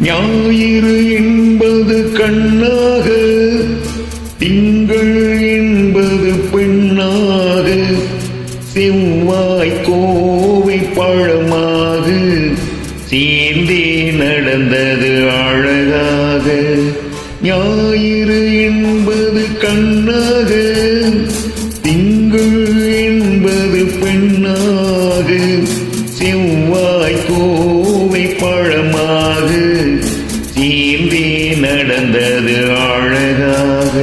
ஞாயிறு என்பது கண்ணாக திங்கள் என்பது பெண்ணாக செவ்வாய்க்கோ பிறந்தது அழகாக. ஞாயிறு என்பது கண்ணாக. திங்கள் என்பது பெண்ணாக. செவ்வாய் கோவை பழமாக. சீந்தி நடந்தது அழகாக.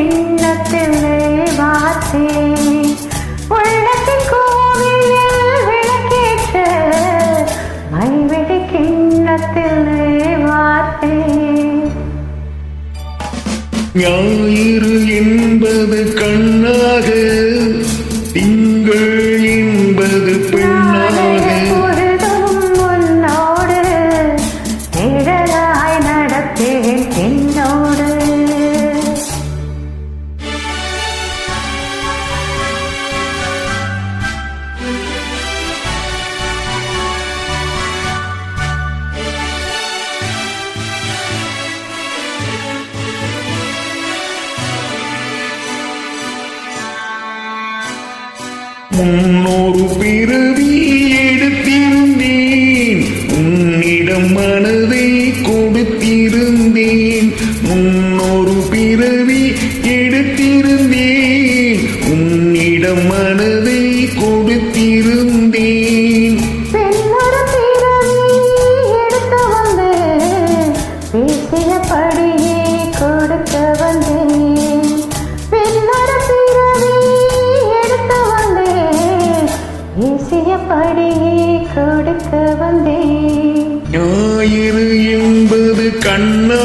ஞாயிறு என்பது கண்ணாக முன்னொரு பிறவி எடுத்திருந்தேன். உன்னிடம் மனதை கொடுத்திருந்தேன். முன்னொரு பிறவி எடுத்திருந்தேன். உன்னிடம் மனதை கொடுத்திருந்தேன். கொடுத்தவன் படியே கொடுக்க வந்தேன். ஞாயிறு என்பது கண்ணா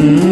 Hum.